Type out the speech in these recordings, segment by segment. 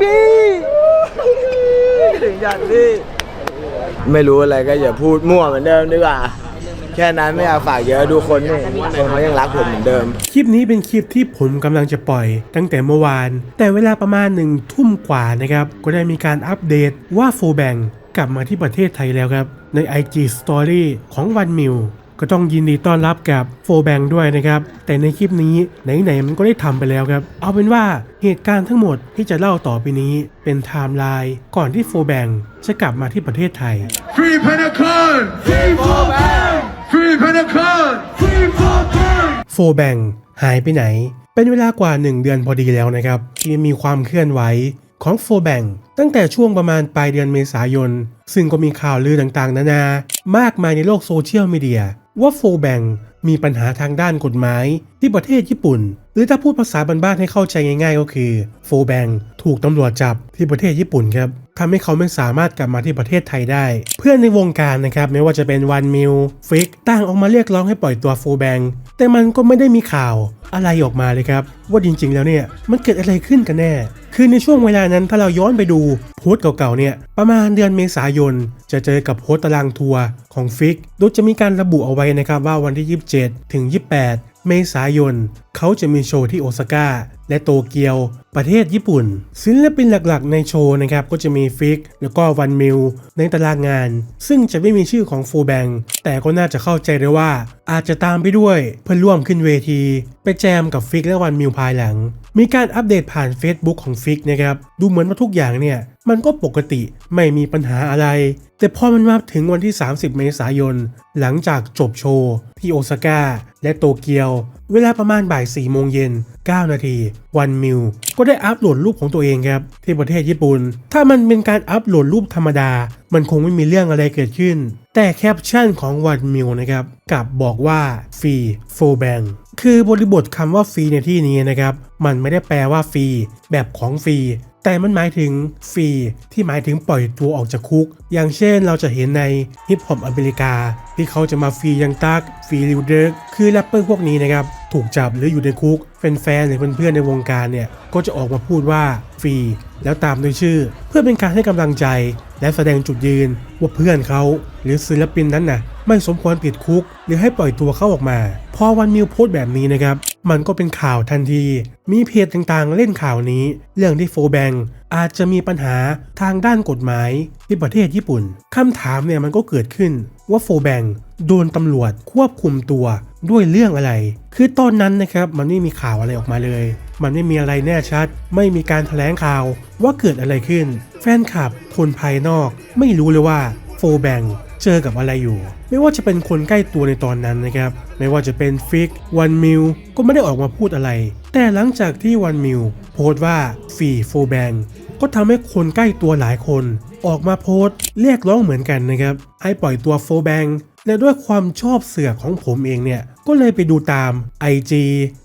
พี่ถึงอย่างพี่ไม่รู้อะไรก็อย่าพูดมั่วเหมือนเดิมดีกว่า แค่นั้นไม่อยากฝากเยอะดูคนนี่คนเขายังรักผมเหมือนเดิม คลิปนี้เป็นคลิปที่ผมกำลังจะปล่อย ตั้งแต่เมื่อวาน แต่เวลาประมาณหนึ่งทุ่มกว่านะครับ ก็ได้มีการอัปเดตว่าโฟแบงกลับมาที่ประเทศไทยแล้วครับ ใน IG Story ของวันมิว ก็ต้องยินดีต้อนรับกับโฟแบงด้วยนะครับ แต่ในคลิปนี้ไหนๆมันก็ได้ทำไปแล้วครับ เอาเป็นว่าเหตุการณ์ทั้งหมดที่จะเล่าต่อไปนี้เป็นไทม์ไลน์ก่อนที่โฟแบงจะกลับมาที่ประเทศไทย Free Pentagon! Free for Bang! Free Pentagon! Free for Bang! โฟแบงหายไปไหน เป็นเวลากว่า 1 เดือนพอดีแล้วนะครับ ที่มีความเคลื่อนไหวของโฟแบงตั้งแต่ช่วงประมาณปลายเดือนเมษายน ซึ่งก็มีข่าวลือต่างๆ นานามากมายในโลกโซเชียลมีเดีย ว่าโฟแบงมีปัญหาทางด้านกฎหมายที่ประเทศญี่ปุ่น หรือถ้าพูดภาษาบ้านๆให้เข้าใจง่ายๆ ก็คือโฟแบงถูกตำรวจจับที่ประเทศญี่ปุ่นครับ ทำให้เขาไม่สามารถกลับมาที่ประเทศไทยได้ เพื่อนในวงการนะครับไม่ว่าจะเป็นวันมิลฟิกต่างออกมาเรียกร้องให้ปล่อยตัวโฟแบงแต่มันก็ไม่ได้มีข่าวอะไรออกมาเลยครับ ว่าจริงๆแล้วเนี่ยมันเกิดอะไรขึ้นกันแน่ คือในช่วงเวลานั้นถ้าเราย้อนไปดูโพสต์เก่าๆเนี่ยประมาณเดือนเมษายน จะเจอกับโพสต์ตารางทัวร์ของฟิกโดยจะมีการระบุเอาไว้นะครับว่าวันที่ 27 ถึง 28 เมษายน เขาจะมีโชว์ที่โอซาก้า และโตเกียว ประเทศญี่ปุ่น ศิลปินหลักๆ ในโชว์นะครับก็จะมีฟิก แล้วก็วันมิลในตารางงาน ซึ่งจะไม่มีชื่อของโฟแบงแต่ก็น่าจะเข้าใจได้ว่า อาจจะตามไปด้วยเพื่อร่วมขึ้นเวที ไปแจมกับฟิกและวันมิลภายหลัง มีการอัปเดตผ่าน Facebook ของฟิกนะครับ ดูเหมือนว่าทุกอย่างเนี่ย มันก็ปกติไม่มีปัญหาอะไร แต่พอมันมาถึงวันที่ 30 เมษายน หลังจากจบโชว์ที่โอซาก้าและโตเกียว เวลาประมาณบ่าย 4 โมงเย็น 9 นาที วันมิว ก็ได้อัปโหลดรูปของตัวเองครับ ที่ประเทศญี่ปุ่น ถ้ามันเป็นการอัปโหลดรูปธรรมดา มันคงไม่มีเรื่องอะไรเกิดขึ้น แต่แคปชั่นของวันมิวนะครับกลับบอกว่าฟรีโฟแบง คือบริบทคำว่าฟรีในที่นี้นะครับ มันไม่ได้แปลว่าฟรีแบบของฟรี แต่มันหมายถึงฟรีที่หมายถึงปล่อยตัวออกจากคุก อย่างเช่นเราจะเห็นในฮิปฮอปอเมริกา ที่เขาจะมาฟรียังตักฟรีลิวเดอร์คือแรปเปอร์พวกนี้นะครับ ถูกจับหรืออยู่ในคุกแฟนๆหรือเพื่อนๆในวงการเนี่ยก็จะออกมาพูดว่าฟรีแล้วตามด้วยชื่อ เพื่อเป็นการให้กำลังใจ และแสดงจุดยืนว่าเพื่อนเขาหรือศิลปินนั้นน่ะไม่สมควรติดคุก หรือให้ปล่อยตัวเขาออกมา พอวันมิวโพสต์แบบนี้นะครับ มันก็เป็นข่าวทันที มีเพจต่างๆ เล่นข่าวนี้ เรื่องที่โฟแบงอาจจะมีปัญหาทางด้านกฎหมายที่ประเทศญี่ปุ่นคำถามเนี่ยมันก็เกิดขึ้นว่าโฟแบงโดนตำรวจควบคุมตัวด้วยเรื่องอะไร คือตอนนั้นนะครับมันไม่มีข่าวอะไรออกมาเลย มันไม่มีอะไรแน่ชัด ไม่มีการแถลงข่าวว่าเกิดอะไรขึ้น แฟนคลับ คนภายนอก ไม่รู้เลยว่าโฟแบงเจอกับอะไรอยู่ ไม่ว่าจะเป็นคนใกล้ตัวในตอนนั้นนะครับ ไม่ว่าจะเป็นฟิกวันมิลก็ไม่ได้ออกมาพูดอะไร แต่หลังจากที่วันมิลโพสต์ว่าฟีโฟแบงก็ทำให้คนใกล้ตัวหลายคน ออกมาโพสต์เรียกร้องเหมือนกันนะครับให้ปล่อยตัวโฟแบง และด้วยความชอบเสือกของผมเองเนี่ย ก็เลยไปดูตาม IG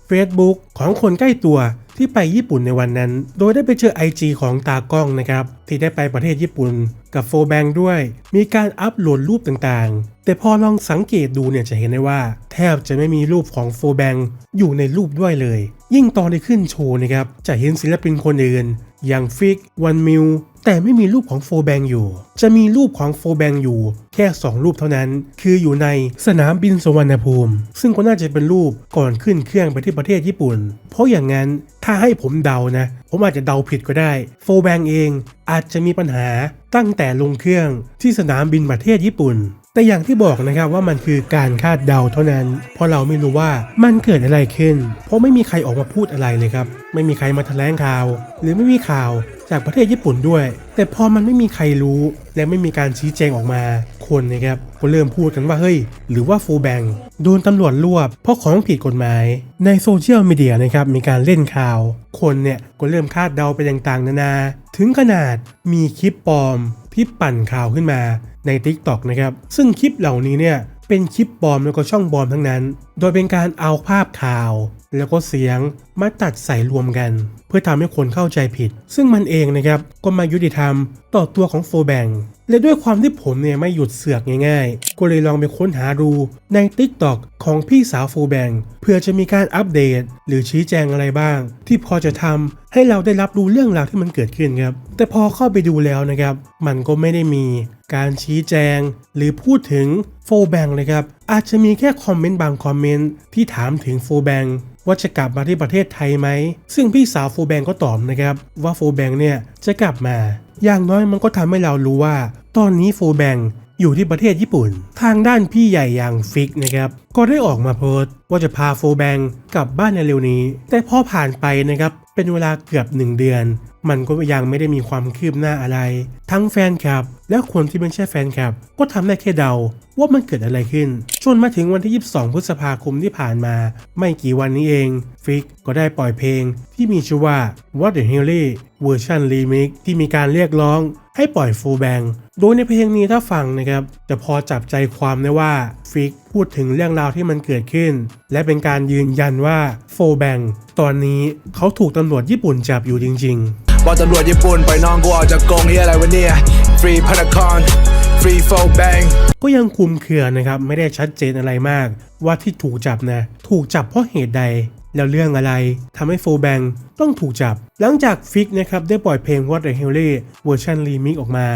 Facebook ของคนใกล้ตัวที่ไปญี่ปุ่นในวันนั้น โดยได้ไปเจอ IG ของตากล้องนะครับ ที่ได้ไปประเทศญี่ปุ่นกับโฟแบงด้วย มีการอัปโหลดรูปต่างๆ แต่พอลองสังเกตดูเนี่ยจะเห็นได้ว่า แทบจะไม่มีรูปของโฟแบงอยู่ในรูปด้วยเลย ยิ่งตอนที่ขึ้นโชว์นะครับ จะเห็นศิลปินคนอื่น อย่างฟิกวันมิลแต่ไม่มีรูปของโฟแบงอยู่ จะมีรูปของโฟแบงอยู่ แค่ 2 รูปเท่านั้น คืออยู่ในสนามบินสุวรรณภูมิ ซึ่งก็น่าจะเป็นรูปก่อนขึ้นเครื่องไปที่ประเทศญี่ปุ่น เพราะอย่างนั้นถ้าให้ผมเดานะ ผมอาจจะเดาผิดก็ได้ โฟแบงเองอาจจะมีปัญหาตั้งแต่ลงเครื่องที่สนามบินประเทศญี่ปุ่น แต่อย่างที่บอกนะครับว่ามันคือการคาดเดาเท่านั้น เพราะเราไม่รู้ว่ามันเกิดอะไรขึ้น เพราะไม่มีใครออกมาพูดอะไรเลยครับ ไม่มีใครมาแถลงข่าว หรือไม่มีข่าวจากประเทศญี่ปุ่นด้วย แต่พอมันไม่มีใครรู้ และไม่มีการชี้แจงออกมา คนนะครับก็เริ่มพูดกันว่าเฮ้ย หรือว่าฟูแบงโดนตำรวจรวบ เพราะของผิดกฎหมาย ในโซเชียลมีเดียนะครับมีการเล่นข่าว คนเนี่ยก็เริ่มคาดเดาไปต่างๆ นานา ถึงขนาดมีคลิปปลอมที่ปั่นข่าวขึ้นมา ใน TikTok นะครับ ซึ่งคลิปเหล่านี้เนี่ยเป็นคลิปปลอมแล้วก็ช่องปลอมทั้งนั้น โดยเป็นการเอาภาพข่าว แล้วก็เสียงมาตัดใส่รวมกัน เพื่อทำให้คนเข้าใจผิด ซึ่งมันเองนะครับก็มายุติธรรมต่อตัวของโฟแบงและด้วยความที่ผมเนี่ยไม่หยุดเสือกง่ายๆ ก็เลยลองไปค้นหาดูใน TikTok ของพี่สาวโฟแบงเพื่อจะมีการอัปเดต หรือชี้แจงอะไรบ้าง ที่พอจะทำให้เราได้รับรู้เรื่องราวที่มันเกิดขึ้นครับแต่พอเข้าไปดูแล้วนะครับ มันก็ไม่ได้มีการชี้แจง หรือพูดถึงโฟแบงเลยครับ อาจจะมีแค่คอมเมนต์บางคอมเมนต์ที่ถามถึงโฟแบงว่าจะกลับมาที่ประเทศไทยไหม ซึ่งพี่สาวโฟแบงก็ตอบนะครับว่าโฟแบงเนี่ยจะกลับมา อย่างน้อยมันก็ทำให้เรารู้ว่า ตอนนี้โฟแบงอยู่ที่ประเทศญี่ปุ่น ทางด้านพี่ใหญ่อย่างฟิกนะครับ ก็ได้ออกมาโพสต์ว่าจะพาโฟแบงกลับบ้านในเร็วนี้ แต่พอผ่านไปนะครับ เป็นเวลาเกือบ1เดือน มันก็ยังไม่ได้มีความคืบหน้าอะไร ทั้งแฟนคลับ และคนที่ไม่ใช่แฟนคลับ ก็ทำได้แค่เดาว่ามันเกิดอะไรขึ้นจนมาถึงวันที่ 22 พฤษภาคมที่ผ่านมา ไม่กี่วันนี้เอง ฟิกก็ได้ปล่อยเพลงที่มีชื่อว่า What the Hell เวอร์ชันรีมิกที่มีการเรียกร้อง ให้ปล่อยฟูลแบงโดยในเพลงนี้ถ้าฟังนะครับจะพอจับใจความได้ว่าฟิกพูดถึงเรื่องราวที่มันเกิดขึ้น และเป็นการยืนยันว่าโฟแบงตอนนี้เขาถูกตำรวจญี่ปุ่นจับอยู่จริงๆบอกตำรวจญี่ปุ่นปล่อยน้องกูออกจากกรงเฮียอะไรวะเนี่ยฟรีพาราคอนฟรีโฟแบงก็ยังคลุมเครือนะครับไม่ได้ชัดเจนอะไรมากว่าที่ถูกจับนะ ถูกจับเพราะเหตุใด แล้วเรื่องอะไรทำให้โฟแบงต้องถูกจับ หลังจากฟิกนะครับได้ปล่อยเพลง What the Hell เวอร์ชันรีมิกออกมา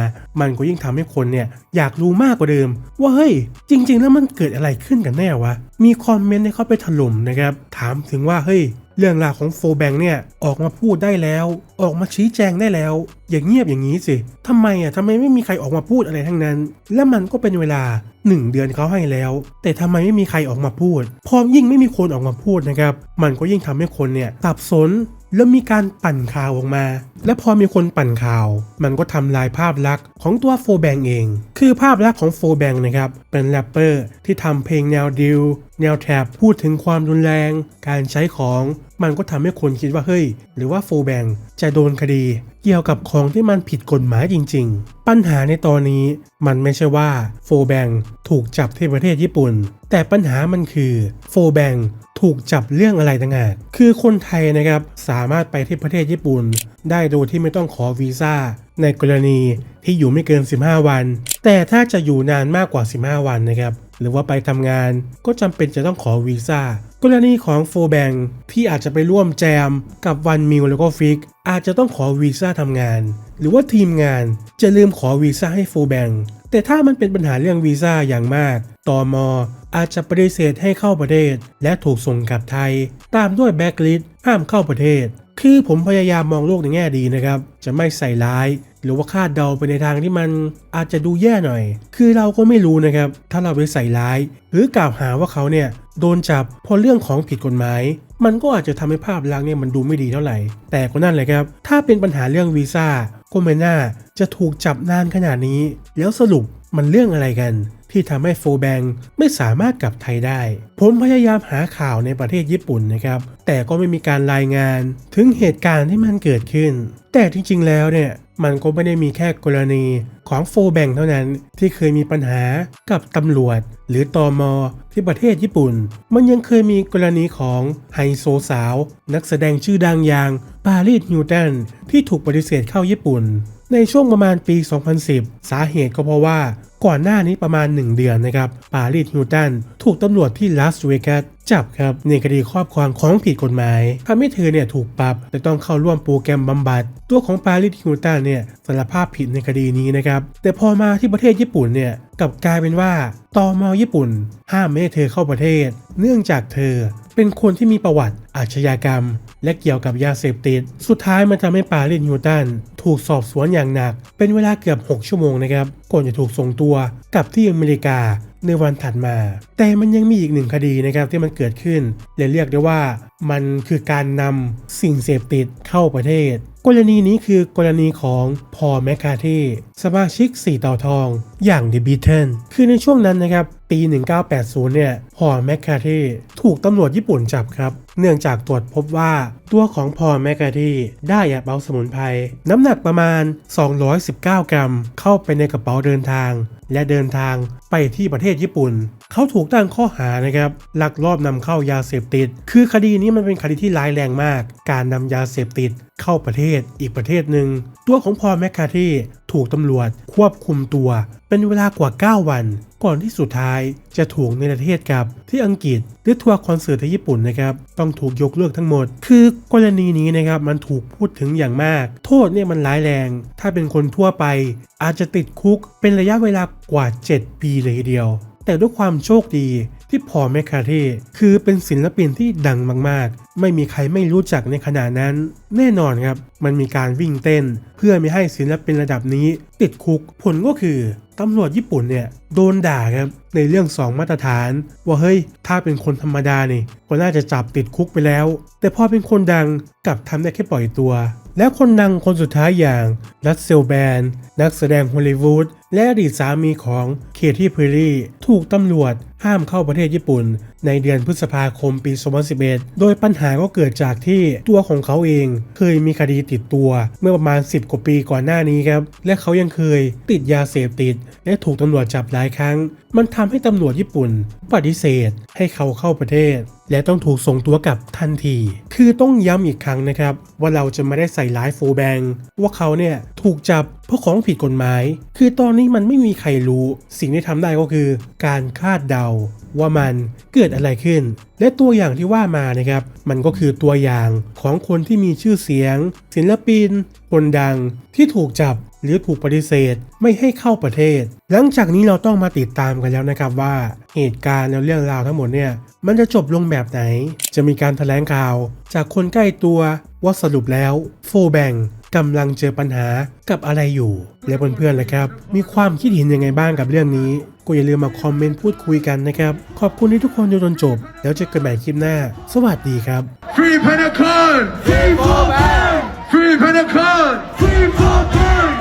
มันก็ยิ่งทำให้คนเนี่ยอยากรู้มากกว่าเดิม ว่าเฮ้ย จริง ๆ แล้วมันเกิดอะไรขึ้นกันแน่วะ มีคอมเมนต์ให้เข้าไปถล่มนะครับ ถามถึงว่าเฮ้ย เรื่องราวของโฟแบงเนี่ยออกมาพูดได้แล้ว ออกมาชี้แจงได้แล้ว อย่างเงียบอย่างนี้สิทำไมอะทำไมไม่มีใครออกมาพูดอะไรทั้งนั้น และมันก็เป็นเวลา 1 เดือนเขาให้แล้ว แต่ทำไมไม่มีใครออกมาพูด พอยิ่งไม่มีคนออกมาพูดนะครับ มันก็ยิ่งทำให้คนเนี่ยสับสนแล้วมีการปั่นข่าวออกมา และพอมีคนปั่นข่าว มันก็ทำลายภาพลักษณ์ของตัวโฟแบงเอง คือภาพลักษณ์ของโฟแบงนะครับ เป็นแรปเปอร์ที่ทำเพลงแนวดิว แนวแท็บพูดถึงความรุนแรง การใช้ของมันก็ทำให้คนคิดว่าเฮ้ย หรือว่าโฟแบงจะโดนคดี เกี่ยวกับของที่มันผิดกฎหมายจริง ๆ ปัญหาในตอนนี้มันไม่ใช่ว่าโฟแบงถูกจับที่ประเทศญี่ปุ่น แต่ปัญหามันคือโฟแบงถูกจับเรื่องอะไรต่างหากคือคนไทยนะครับสามารถไปที่ประเทศญี่ปุ่น ได้โดยที่ไม่ต้องขอวีซ่าในกรณี ที่อยู่ไม่เกิน 15 วัน แต่ถ้าจะอยู่นานมากกว่า 15 วันนะครับ หรือว่าไปทำงานก็จำเป็นจะต้องขอวีซ่ากรณีของโฟแบงที่อาจจะไปร่วมแจมกับวันมิวแล้วก็ฟิก อาจจะต้องขอวีซ่าทำงาน หรือว่าทีมงานจะลืมขอวีซ่าให้โฟแบงแต่ถ้ามันเป็นปัญหาเรื่องวีซ่าอย่างมากตอมอาจจะปฏิเสธให้เข้าประเทศ และถูกส่งกลับไทย ตามด้วยแบ็กลิสห้ามเข้าประเทศ คือผมพยายามมองโลกในแง่ดีนะครับ จะไม่ใส่ร้าย หรือว่าคาดเดาไปในทางที่มันอาจจะดูแย่หน่อย คือเราก็ไม่รู้นะครับ ถ้าเราไปใส่ร้าย หรือกล่าวหาว่าเขาเนี่ยโดนจับเพราะเรื่องของผิดกฎหมาย มันก็อาจจะทำให้ภาพลักษณ์เนี่ยมันดูไม่ดีเท่าไหร่ แต่ก็นั่นแหละครับ ถ้าเป็นปัญหาเรื่องวีซ่าก็ไม่น่าจะถูกจับนานขนาดนี้ แล้วสรุป มันเรื่องอะไรกัน ที่ทำให้โฟแบงไม่สามารถกลับไทยได้ ผมพยายามหาข่าวในประเทศญี่ปุ่นนะครับ แต่ก็ไม่มีการรายงานถึงเหตุการณ์ที่มันเกิดขึ้น แต่จริงๆแล้วเนี่ยมันก็ไม่ได้มีแค่กรณีของโฟแบงเท่านั้นที่เคยมีปัญหากับตำรวจ หรือตอมอที่ประเทศญี่ปุ่น มันยังเคยมีกรณีของไฮโซสาว นักแสดงชื่อดังอย่างปารีสฮิวตันที่ถูกปฏิเสธเข้าญี่ปุ่น ในช่วงประมาณปี 2010 สาเหตุก็เพราะว่าก่อนหน้านี้ประมาณ 1 เดือนนะครับปารีสฮิวตันถูกตำรวจที่ลาสเวกัสจับครับในคดีครอบครองของผิดกฎหมายทำให้เธอเนี่ยถูกปรับและต้องเข้าร่วมโปรแกรมบำบัด ตัวของปารีสฮิวตันเนี่ยสารภาพผิดในคดีนี้นะครับแต่พอมาที่ประเทศญี่ปุ่นเนี่ยกลับกลายเป็นว่าตอมอญี่ปุ่น ห้ามไม่ให้เธอเข้าประเทศ เนื่องจากเธอเป็นคนที่มีประวัติอาชญากรรม และเกี่ยวกับยาเสพติด สุดท้ายมันทำให้ปาริสฮิวตันถูกสอบสวนอย่างหนัก เป็นเวลาเกือบ 6 ชั่วโมงนะครับ ก่อนจะถูกส่งตัวกลับที่อเมริกาในวันถัดมา แต่มันยังมีอีกหนึ่งคดีนะครับที่มันเกิดขึ้นและเรียกได้ว่ามันคือการนำสิ่งเสพติดเข้าประเทศ กรณีนี้คือกรณีของพอแมคคาที่สมาชิกสี่เต่าทอง อย่าง The Beatles คือในช่วงนั้นนะครับ ปี 1980 เนี่ยพอแมคคาที่ถูกตำรวจญี่ปุ่นจับครับ เนื่องจากตรวจพบว่าตัวของพอแมคคาที่ได้แอบเอาสมุนไพรน้ำหนักประมาณ 219 กรัม เข้าไปในกระเป๋าเดินทาง และเดินทางไปที่ประเทศญี่ปุ่น เขาถูกตั้งข้อหานะครับลักลอบนำเข้ายาเสพติด คือคดีนี้มันเป็นคดีที่ร้ายแรงมาก การนำยาเสพติดเข้าประเทศอีกประเทศหนึ่งตัวของพอแมคคาที ถูกตำรวจควบคุมตัว เป็นเวลากว่า 9 วัน ก่อนที่สุดท้ายจะถูกในประเทศกับที่อังกฤษหรือทัวร์คอนเสิร์ตที่ญี่ปุ่นนะครับต้องถูกยกเลิกทั้งหมด คือกรณีนี้นะครับมันถูกพูดถึงอย่างมาก โทษเนี่ยมันร้ายแรง ถ้าเป็นคนทั่วไป อาจจะติดคุกเป็นระยะเวลากว่า 7 ปีเลยทีเดียว แต่ด้วยความโชคดีที่พอแมคคาเทคือเป็นศิลปินที่ดังมากๆ ไม่มีใครไม่รู้จักในขณะนั้น แน่นอนครับ มันมีการวิ่งเต้น เพื่อไม่ให้ศิลปินระดับนี้ ติดคุกผลก็คือตำรวจญี่ปุ่นเนี่ยโดนด่าครับในเรื่อง 2 มาตรฐาน ว่าเฮ้ย ถ้าเป็นคนธรรมดานี่ก็น่าจะจับติดคุกไปแล้ว แต่พอเป็นคนดังกลับทำได้แค่ปล่อยตัว และคนดังคนสุดท้ายอย่างรัสเซลแบนนักแสดงฮอลลีวูด และอดีตสามีของเคที่เพอร์รี่ถูกตำรวจห้ามเข้าประเทศญี่ปุ่น ในเดือนพฤษภาคมปี 2011 โดยปัญหาก็เกิดจากที่ตัวของเขาเอง เคยมีคดีติดตัวเมื่อประมาณ 10 กว่าปีก่อนหน้านี้ครับ และเขายังเคยติดยาเสพติด และถูกตำรวจจับหลายครั้ง มันทำให้ตำรวจญี่ปุ่น ปฏิเสธให้เขาเข้าประเทศ และต้องถูกส่งตัวกลับทันที คือต้องย้ำอีกครั้งนะครับ ว่าเราจะไม่ได้ใส่ร้ายโฟแบงว่าเขาเนี่ยถูกจับ เพราะของผิดกฎหมาย คือตอนนี้มันไม่มีใครรู้ สิ่งที่ทำได้ก็คือ การคาดเดาว่ามันเกิดอะไรขึ้น และตัวอย่างที่ว่ามานะครับ มันก็คือตัวอย่างของคนที่มีชื่อเสียง ศิลปิน คนดังที่ถูกจับหรือถูกปฏิเสธไม่ให้เข้าประเทศ หลังจากนี้เราต้องมาติดตามกันแล้วนะครับว่าเหตุการณ์และเรื่องราวทั้งหมดเนี่ยมันจะจบลงแบบไหน จะมีการแถลงข่าว จากคนใกล้ตัวว่าสรุปแล้วโฟแบง กำลังเจอปัญหากับอะไรอยู่ และเพื่อนๆล่ะครับ มีความคิดเห็นยังไงบ้างกับเรื่องนี้ ก็อย่าลืมมาคอมเมนต์พูดคุยกันนะครับ ขอบคุณที่ทุกคนดูจนจบ แล้วเจอกันใหม่คลิปหน้า สวัสดีครับ Free Pentagon! Free for Bang! Free Pentagon! Free for Bang!